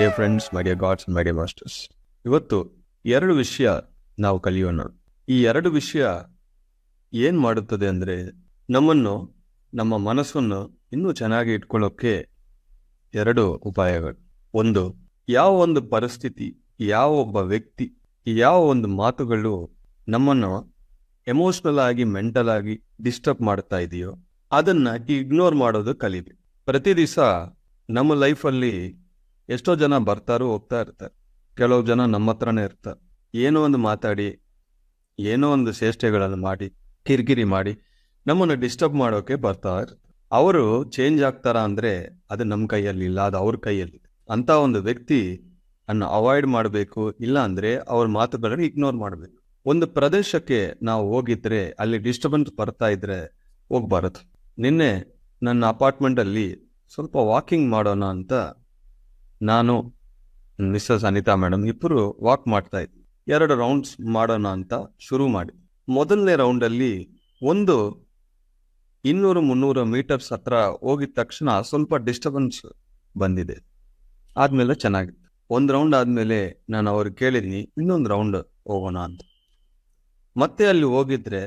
Dear friends my dear gods my dear masters ಇವತ್ತು ಎರಡು ವಿಷಯ ನಾವು ಕಲಿಯೋಣ. ಈ ಎರಡು ವಿಷಯ ಏನ್ ಮಾಡುತ್ತದೆ ಅಂದ್ರೆ ನಮ್ಮನ್ನು, ನಮ್ಮ ಮನಸ್ಸನ್ನು ಇನ್ನೂ ಚೆನ್ನಾಗಿ ಇಟ್ಕೊಳ್ಳೋಕೆ ಎರಡು ಉಪಾಯಗಳು. ಒಂದು, ಯಾವ ಒಂದು ಪರಿಸ್ಥಿತಿ, ಯಾವ ಒಬ್ಬ ವ್ಯಕ್ತಿ, ಯಾವ ಒಂದು ಮಾತುಗಳು ನಮ್ಮನ್ನು ಎಮೋಷನಲ್ ಆಗಿ ಮೆಂಟಲ್ ಆಗಿ ಡಿಸ್ಟರ್ಬ್ ಮಾಡ್ತಾ ಇದೆಯೋ ಅದನ್ನ ಇಗ್ನೋರ್ ಮಾಡೋದು ಕಲಿಬೇಕು. ಪ್ರತಿ ದಿವಸ ನಮ್ಮ ಲೈಫಲ್ಲಿ ಎಷ್ಟೋ ಜನ ಬರ್ತಾರೋ ಹೋಗ್ತಾ ಇರ್ತಾರೆ. ಕೆಲವು ಜನ ನಮ್ಮ ಹತ್ರನೇ ಇರ್ತಾರೆ. ಏನೋ ಒಂದು ಮಾತಾಡಿ, ಏನೋ ಒಂದು ಚೇಷ್ಟೆಗಳನ್ನು ಮಾಡಿ, ಕಿರಿಕಿರಿ ಮಾಡಿ ನಮ್ಮನ್ನು ಡಿಸ್ಟರ್ಬ್ ಮಾಡೋಕೆ ಬರ್ತಾ ಇರ್ತಾರೆ. ಅವರು ಚೇಂಜ್ ಆಗ್ತಾರ ಅಂದರೆ ಅದು ನಮ್ಮ ಕೈಯಲ್ಲಿ ಇಲ್ಲ, ಅದು ಅವ್ರ ಕೈಯಲ್ಲಿ ಅಂತ ಒಂದು ವ್ಯಕ್ತಿ ಅನ್ನು ಅವಾಯ್ಡ್ ಮಾಡಬೇಕು, ಇಲ್ಲ ಅಂದ್ರೆ ಅವ್ರ ಮಾತುಗಳನ್ನು ಇಗ್ನೋರ್ ಮಾಡಬೇಕು. ಒಂದು ಪ್ರದೇಶಕ್ಕೆ ನಾವು ಹೋಗಿದ್ರೆ, ಅಲ್ಲಿ ಡಿಸ್ಟರ್ಬೆನ್ಸ್ ಬರ್ತಾ ಇದ್ರೆ ಹೋಗ್ಬಾರದು. ನಿನ್ನೆ ನನ್ನ ಅಪಾರ್ಟ್ಮೆಂಟಲ್ಲಿ ಸ್ವಲ್ಪ ವಾಕಿಂಗ್ ಮಾಡೋಣ ಅಂತ ನಾನು ಮಿಸ್ಸಸ್ ಅನಿತಾ ಮೇಡಮ್ ಇಬ್ಬರು ವಾಕ್ ಮಾಡ್ತಾ ಇದ್ವಿ. ಎರಡು ರೌಂಡ್ಸ್ ಮಾಡೋಣ ಅಂತ ಶುರು ಮಾಡಿ. ಮೊದಲನೇ ರೌಂಡಲ್ಲಿ ಒಂದು ಇನ್ನೂರು ಮುನ್ನೂರು ಮೀಟರ್ಸ್ ಹತ್ರ ಹೋಗಿದ ತಕ್ಷಣ ಸ್ವಲ್ಪ ಡಿಸ್ಟರ್ಬೆನ್ಸ್ ಬಂದಿದೆ. ಆದಮೇಲೆ ಚೆನ್ನಾಗಿತ್ತು ಒಂದು ರೌಂಡ್ ಆದಮೇಲೆ ನಾನು ಅವ್ರಿಗೆ ಕೇಳಿದ್ದೀನಿ ಇನ್ನೊಂದು ರೌಂಡ್ ಹೋಗೋಣ ಅಂತ. ಮತ್ತೆ ಅಲ್ಲಿ ಹೋಗಿದ್ರೆ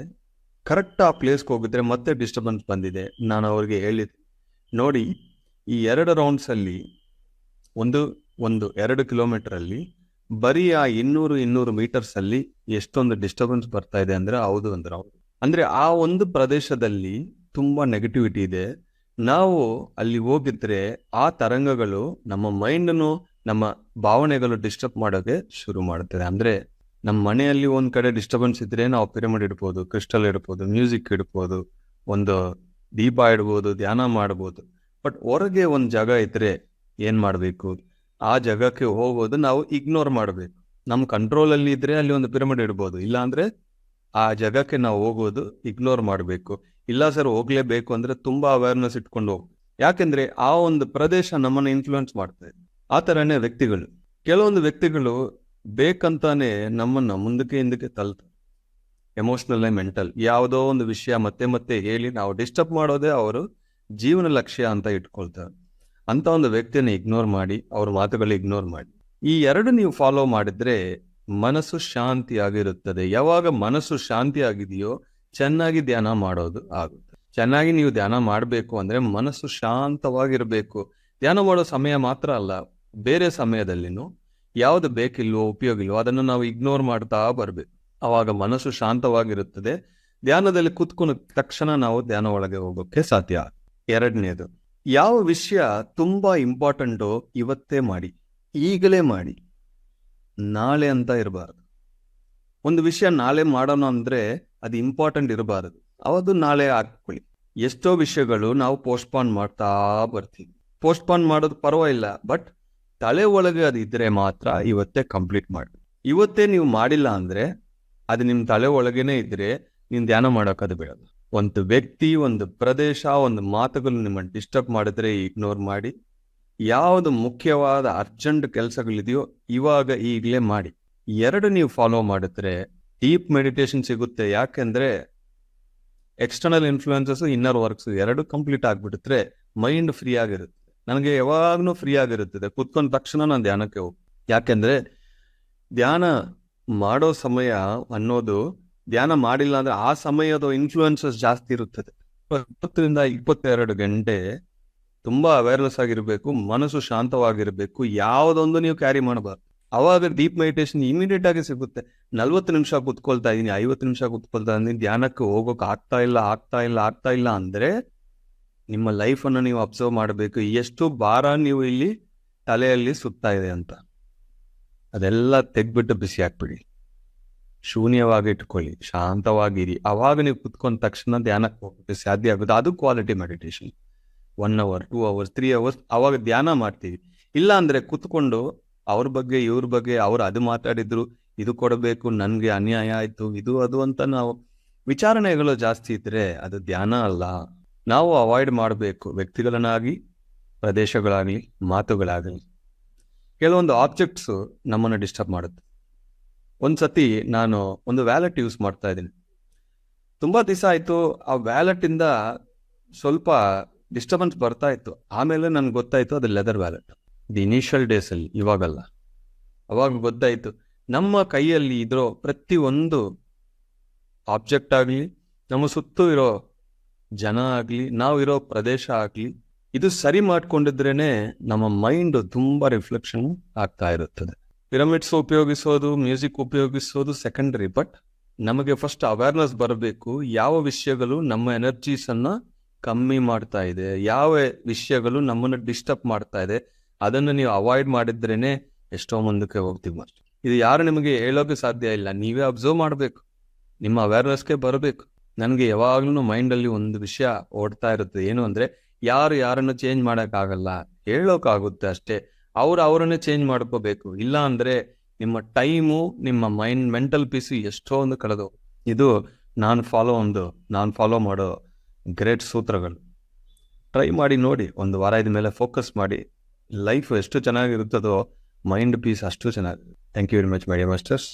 ಕರೆಕ್ಟ್ ಆ ಪ್ಲೇಸ್ಗೆ ಹೋಗಿದ್ರೆ ಮತ್ತೆ ಡಿಸ್ಟರ್ಬೆನ್ಸ್ ಬಂದಿದೆ. ನಾನು ಅವ್ರಿಗೆ ಹೇಳಿದೆ ನೋಡಿ ಈ ಎರಡು ರೌಂಡ್ಸ್ ಅಲ್ಲಿ ಒಂದು ಒಂದು, ಎರಡು ಕಿಲೋಮೀಟರ್ ಅಲ್ಲಿ ಬರೀ ಆ ಇನ್ನೂರು ಇನ್ನೂರು ಮೀಟರ್ಸ್ ಅಲ್ಲಿ ಎಷ್ಟೊಂದು ಡಿಸ್ಟರ್ಬೆನ್ಸ್ ಬರ್ತಾ ಇದೆ ಅಂದ್ರೆ ಹೌದು ಅಂದ್ರೆ. ಹೌದು ಅಂದ್ರೆ ಆ ಒಂದು ಪ್ರದೇಶದಲ್ಲಿ ತುಂಬಾ ನೆಗೆಟಿವಿಟಿ ಇದೆ. ನಾವು ಅಲ್ಲಿ ಹೋಗಿದ್ರೆ ಆ ತರಂಗಗಳು ನಮ್ಮ ಮೈಂಡನ್ನು, ನಮ್ಮ ಭಾವನೆಗಳು ಡಿಸ್ಟರ್ಬ್ ಮಾಡೋಕೆ ಶುರು ಮಾಡುತ್ತದೆ ಅಂದ್ರೆ ನಮ್ಮ ಮನೆಯಲ್ಲಿ ಒಂದ್ ಕಡೆ ಡಿಸ್ಟರ್ಬೆನ್ಸ್ ಇದ್ರೆ ನಾವು ಪಿರಮಿಡ್ ಇಡ್ಬೋದು ಕ್ರಿಸ್ಟಲ್ ಇಡ್ಬೋದು ಮ್ಯೂಸಿಕ್ ಇಡ್ಬೋದು, ಒಂದು ದೀಪ ಇಡ್ಬೋದು, ಧ್ಯಾನ ಮಾಡ್ಬೋದು. ಬಟ್ ಹೊರಗೆ ಒಂದು ಜಾಗ ಇದ್ರೆ ಏನ್ ಮಾಡ್ಬೇಕು? ಆ ಜಾಗಕ್ಕೆ ಹೋಗೋದು ನಾವು ಇಗ್ನೋರ್ ಮಾಡಬೇಕು. ನಮ್ಮ ಕಂಟ್ರೋಲ್ ಅಲ್ಲಿ ಇದ್ರೆ ಅಲ್ಲಿ ಒಂದು ಪಿರಮಿಡ್ ಇಡ್ಬೋದು. ಇಲ್ಲ ಅಂದ್ರೆ ಆ ಜಾಗಕ್ಕೆ ನಾವು ಹೋಗೋದು ಇಗ್ನೋರ್ ಮಾಡಬೇಕು. ಇಲ್ಲ ಸರ್ ಹೋಗ್ಲೇಬೇಕು ಅಂದ್ರೆ ತುಂಬಾ ಅವೇರ್ನೆಸ್ ಇಟ್ಕೊಂಡು ಹೋಗ್. ಯಾಕೆಂದ್ರೆ ಆ ಒಂದು ಪ್ರದೇಶ ನಮ್ಮನ್ನ ಇನ್ಫ್ಲುಯೆನ್ಸ್ ಮಾಡ್ತಾ ಇದೆ ಆ ತರನೇ ವ್ಯಕ್ತಿಗಳು. ಕೆಲವೊಂದು ವ್ಯಕ್ತಿಗಳು ಬೇಕಂತಾನೆ ನಮ್ಮನ್ನ ಮುಂದಕ್ಕೆ ಹಿಂದಕ್ಕೆ ತಳ್ತಾರೆ ಎಮೋಷನಲ್ ಮೆಂಟಲ್ ಯಾವುದೋ ಒಂದು ವಿಷಯ ಮತ್ತೆ ಮತ್ತೆ ಹೇಳಿ ನಾವು ಡಿಸ್ಟರ್ಬ್ ಮಾಡೋದೇ ಅವರು ಜೀವನ ಲಕ್ಷ್ಯ ಅಂತ ಇಟ್ಕೊಳ್ತಾರೆ. ಅಂತ ಒಂದು ವ್ಯಕ್ತಿಯನ್ನು ಇಗ್ನೋರ್ ಮಾಡಿ, ಅವ್ರ ಮಾತುಗಳು ಇಗ್ನೋರ್ ಮಾಡಿ. ಈ ಎರಡು ನೀವು ಫಾಲೋ ಮಾಡಿದ್ರೆ ಮನಸ್ಸು ಶಾಂತಿಯಾಗಿರುತ್ತದೆ. ಯಾವಾಗ ಮನಸ್ಸು ಶಾಂತಿಯಾಗಿದೆಯೋ ಚೆನ್ನಾಗಿ ಧ್ಯಾನ ಮಾಡೋದು ಆಗುತ್ತೆ. ಚೆನ್ನಾಗಿ ನೀವು ಧ್ಯಾನ ಮಾಡಬೇಕು ಅಂದ್ರೆ ಮನಸ್ಸು ಶಾಂತವಾಗಿರಬೇಕು. ಧ್ಯಾನ ಮಾಡೋ ಸಮಯ ಮಾತ್ರ ಅಲ್ಲ, ಬೇರೆ ಸಮಯದಲ್ಲಿನೂ ಯಾವುದು ಬೇಕಿಲ್ವೋ ಉಪಯೋಗ ಇಲ್ವೋ ಅದನ್ನು ನಾವು ಇಗ್ನೋರ್ ಮಾಡ್ತಾ ಬರಬೇಕು. ಅವಾಗ ಮನಸ್ಸು ಶಾಂತವಾಗಿರುತ್ತದೆ. ಧ್ಯಾನದಲ್ಲಿ ಕುತ್ಕೊಂಡ ತಕ್ಷಣ ನಾವು ಧ್ಯಾನ ಒಳಗೆ ಹೋಗೋಕೆ ಸಾಧ್ಯ ಎರಡನೇದು ಯಾವ ವಿಷಯ ತುಂಬಾ ಇಂಪಾರ್ಟೆಂಟು ಇವತ್ತೇ ಮಾಡಿ, ಈಗಲೇ ಮಾಡಿ. ನಾಳೆ ಅಂತ ಇರಬಾರದು. ಒಂದು ವಿಷಯ ನಾಳೆ ಮಾಡೋಣ ಅಂದ್ರೆ ಅದು ಇಂಪಾರ್ಟೆಂಟ್ ಇರಬಾರದು. ಅವತ್ತು ನಾಳೆ ಹಾಕ್ಕೊಳ್ಳಿ. ಎಷ್ಟೋ ವಿಷಯಗಳು ನಾವು ಪೋಸ್ಟ್ಪಾನ್ ಮಾಡ್ತಾ ಬರ್ತೀವಿ. ಪೋಸ್ಟ್ಪಾನ್ ಮಾಡೋದು ಪರವಾಗಿಲ್ಲ, ಬಟ್ ತಲೆ ಒಳಗೆ ಅದು ಇದ್ರೆ ಮಾತ್ರ ಇವತ್ತೇ ಕಂಪ್ಲೀಟ್ ಮಾಡಿ. ಇವತ್ತೇ ನೀವು ಮಾಡಿಲ್ಲ ಅಂದ್ರೆ ಅದು ನಿಮ್ಮ ತಲೆ ಒಳಗೇನೆ ಇದ್ರೆ ನೀನು ಧ್ಯಾನ ಮಾಡೋಕ್ಕದು ಬೇಡದು ಒಂದು ವ್ಯಕ್ತಿ, ಒಂದು ಪ್ರದೇಶ, ಒಂದು ಮಾತುಗಳು ನಿಮ್ಮನ್ನು ಡಿಸ್ಟರ್ಬ್ ಮಾಡಿದ್ರೆ ಇಗ್ನೋರ್ ಮಾಡಿ. ಯಾವುದು ಮುಖ್ಯವಾದ ಅರ್ಜೆಂಟ್ ಕೆಲಸಗಳಿದೆಯೋ ಇವಾಗ ಈಗಲೇ ಮಾಡಿ. ಎರಡು ನೀವು ಫಾಲೋ ಮಾಡಿದ್ರೆ ಡೀಪ್ ಮೆಡಿಟೇಷನ್ ಸಿಗುತ್ತೆ. ಯಾಕೆಂದ್ರೆ ಎಕ್ಸ್ಟರ್ನಲ್ ಇನ್ಫ್ಲೂಯೆನ್ಸಸ್ ಇನ್ನರ್ ವರ್ಕ್ಸ್ ಎರಡು ಕಂಪ್ಲೀಟ್ ಆಗ್ಬಿಟ್ಟಿದ್ರೆ ಮೈಂಡ್ ಫ್ರೀ ಆಗಿರುತ್ತೆ. ನನಗೆ ಯಾವಾಗ್ಲೂ ಫ್ರೀ ಆಗಿರುತ್ತದೆ. ಕುತ್ಕೊಂಡ ತಕ್ಷಣ ನಾನು ಧ್ಯಾನಕ್ಕೆ ಹೋಗಿ ಯಾಕೆಂದ್ರೆ ಧ್ಯಾನ ಮಾಡೋ ಸಮಯ ಅನ್ನೋದು ಧ್ಯಾನ ಮಾಡಿಲ್ಲ ಅಂದ್ರೆ ಆ ಸಮಯದ ಇನ್ಫ್ಲೂಯೆನ್ಸಸ್ ಜಾಸ್ತಿ ಇರುತ್ತದೆ. ಇಪ್ಪತ್ತರಿಂದ ಇಪ್ಪತ್ತೆರಡು ಗಂಟೆ ತುಂಬಾ ಅವೇರ್ನೆಸ್ ಆಗಿರ್ಬೇಕು, ಮನಸ್ಸು ಶಾಂತವಾಗಿರ್ಬೇಕು, ಯಾವುದೊಂದು ನೀವು ಕ್ಯಾರಿ ಮಾಡಬಾರ್ದು. ಅವಾಗ ಡೀಪ್ ಮೆಡಿಟೇಷನ್ ಇಮಿಡಿಯೇಟ್ ಆಗಿ ಸಿಗುತ್ತೆ. ನಲ್ವತ್ತು ನಿಮಿಷ ಕುತ್ಕೊಳ್ತಾ ಇದೀನಿ ಐವತ್ತು ನಿಮಿಷ ಕುತ್ಕೊಳ್ತಾ ಇದೀನಿ ಧ್ಯಾನಕ್ಕೆ ಹೋಗೋಕೆ ಆಗ್ತಾ ಇಲ್ಲ ಆಗ್ತಾ ಇಲ್ಲ ಆಗ್ತಾ ಇಲ್ಲ ಅಂದ್ರೆ ನಿಮ್ಮ ಲೈಫ್ ಅನ್ನು ನೀವು ಅಬ್ಸರ್ವ್ ಮಾಡಬೇಕು. ಎಷ್ಟು ಭಾರ ನೀವು ಇಲ್ಲಿ ತಲೆಯಲ್ಲಿ ಸುತ್ತಾ ಇದೆ ಅಂತ. ಅದೆಲ್ಲ ತೆಗ್ಬಿಟ್ಟು ಬಿಸಿ ಹಾಕ್ಬಿಡಿ ಶೂನ್ಯವಾಗಿ ಇಟ್ಕೊಳ್ಳಿ, ಶಾಂತವಾಗಿರಿ. ಅವಾಗ ನೀವು ಕುತ್ಕೊಂಡ ತಕ್ಷಣ ಧ್ಯಾನಕ್ಕೆ ಹೋಗೋಕ್ಕೆ ಸಾಧ್ಯ ಆಗುತ್ತೆ ಅದು quality meditation one hour two hours three hours ಅವಾಗ ಧ್ಯಾನ ಮಾಡ್ತೀವಿ. ಇಲ್ಲ ಅಂದ್ರೆ ಕುತ್ಕೊಂಡು ಅವ್ರ ಬಗ್ಗೆ, ಇವ್ರ ಬಗ್ಗೆ ಅವ್ರು ಅದು ಮಾತಾಡಿದ್ರು, ಇದು ಕೊಡಬೇಕು, ನನಗೆ ಅನ್ಯಾಯ ಆಯ್ತು, ಇದು, ಅದು ಅಂತ ನಾವು ವಿಚಾರಣೆಗಳು ಜಾಸ್ತಿ ಇದ್ರೆ ಅದು ಧ್ಯಾನ ಅಲ್ಲ. ನಾವು ಅವಾಯ್ಡ್ ಮಾಡಬೇಕು. ವ್ಯಕ್ತಿಗಳನ್ನಾಗಿ ಪ್ರದೇಶಗಳಾಗಲಿ, ಮಾತುಗಳಾಗಲಿ. ಕೆಲವೊಂದು ಆಬ್ಜೆಕ್ಟ್ಸು ನಮ್ಮನ್ನು ಡಿಸ್ಟರ್ಬ್ ಮಾಡುತ್ತೆ. ಒಂದ್ಸತಿ ನಾನು ಒಂದು ವ್ಯಾಲೆಟ್ ಯೂಸ್ ಮಾಡ್ತಾ ಇದ್ದೀನಿ. ತುಂಬಾ ದಿವಸ ಆಯಿತು, ಆ ವ್ಯಾಲೆಟಿಂದ ಸ್ವಲ್ಪ ಡಿಸ್ಟರ್ಬೆನ್ಸ್ ಬರ್ತಾ ಇತ್ತು. ಆಮೇಲೆ ನನ್ಗೆ ಗೊತ್ತಾಯಿತು ಅದು ಲೆದರ್ ವ್ಯಾಲೆಟ್. ದಿ ಇನಿಷಿಯಲ್ ಡೇಸಲ್ಲಿ ಇವಾಗಲ್ಲ. ಅವಾಗ ಗೊತ್ತಾಯಿತು. ನಮ್ಮ ಕೈಯಲ್ಲಿ ಇದ್ರೋ ಪ್ರತಿಯೊಂದು ಒಂದು ಆಬ್ಜೆಕ್ಟ್ ಆಗಲಿ, ನಮ್ಮ ಸುತ್ತು ಇರೋ ಜನ ಆಗಲಿ ನಾವಿರೋ ಪ್ರದೇಶ ಆಗಲಿ, ಇದು ಸರಿ ಮಾಡಿಕೊಂಡಿದ್ರೇ ನಮ್ಮ ಮೈಂಡ್ ತುಂಬ ರಿಫ್ಲೆಕ್ಷನ್ ಆಗ್ತಾ ಇರುತ್ತದೆ. ಪಿರಮಿಡ್ಸ್ ಉಪಯೋಗಿಸೋದು ಮ್ಯೂಸಿಕ್ ಉಪಯೋಗಿಸೋದು ಸೆಕೆಂಡರಿ ಬಟ್ ನಮಗೆ ಫಸ್ಟ್ ಅವೇರ್ನೆಸ್ ಬರಬೇಕು ಯಾವ ವಿಷಯಗಳು ನಮ್ಮ ಎನರ್ಜೀಸನ್ನು ಕಮ್ಮಿ ಮಾಡ್ತಾ ಇದೆ, ಯಾವ ವಿಷಯಗಳು ನಮ್ಮನ್ನು ಡಿಸ್ಟರ್ಬ್ ಮಾಡ್ತಾ ಇದೆ, ಅದನ್ನು ನೀವು ಅವಾಯ್ಡ್ ಮಾಡಿದ್ರೇನೆ ಎಷ್ಟೋ ಮುಂದಕ್ಕೆ ಹೋಗ್ತೀವಿ ಇದು ಯಾರು ನಿಮಗೆ ಹೇಳೋಕೆ ಸಾಧ್ಯ ಇಲ್ಲ, ನೀವೇ ಅಬ್ಸರ್ವ್ ಮಾಡಬೇಕು, ನಿಮ್ಮ ಅವೇರ್ನೆಸ್ಗೆ ಬರಬೇಕು. ನನಗೆ ಯಾವಾಗ್ಲೂ ಮೈಂಡಲ್ಲಿ ಒಂದು ವಿಷಯ ಓಡ್ತಾ ಇರುತ್ತೆ, ಏನು ಅಂದರೆ ಯಾರು ಯಾರನ್ನು ಚೇಂಜ್ ಮಾಡೋಕ್ಕಾಗಲ್ಲ ಹೇಳೋಕ್ಕಾಗುತ್ತೆ ಅಷ್ಟೇ. ಅವ್ರು ಅವರನ್ನೇ ಚೇಂಜ್ ಮಾಡ್ಕೋಬೇಕು. ಇಲ್ಲ ಅಂದ್ರೆ ನಿಮ್ಮ ಟೈಮು ನಿಮ್ಮ ಮೈಂಡ್ ಮೆಂಟಲ್ ಪೀಸು ಎಷ್ಟೋ ಒಂದು ಕಳೆದು ಇದು ನಾನು ಫಾಲೋ ಒಂದು, ನಾನು ಫಾಲೋ ಮಾಡೋ ಗ್ರೇಟ್ ಸೂತ್ರಗಳು. ಟ್ರೈ ಮಾಡಿ ನೋಡಿ, ಒಂದು ವಾರ ಇದ ಮೇಲೆ ಫೋಕಸ್ ಮಾಡಿ. ಲೈಫ್ ಎಷ್ಟು ಚೆನ್ನಾಗಿರುತ್ತದೋ ಮೈಂಡ್ ಪೀಸ್ ಅಷ್ಟು ಚೆನ್ನಾಗಿ. Thank you very much my masters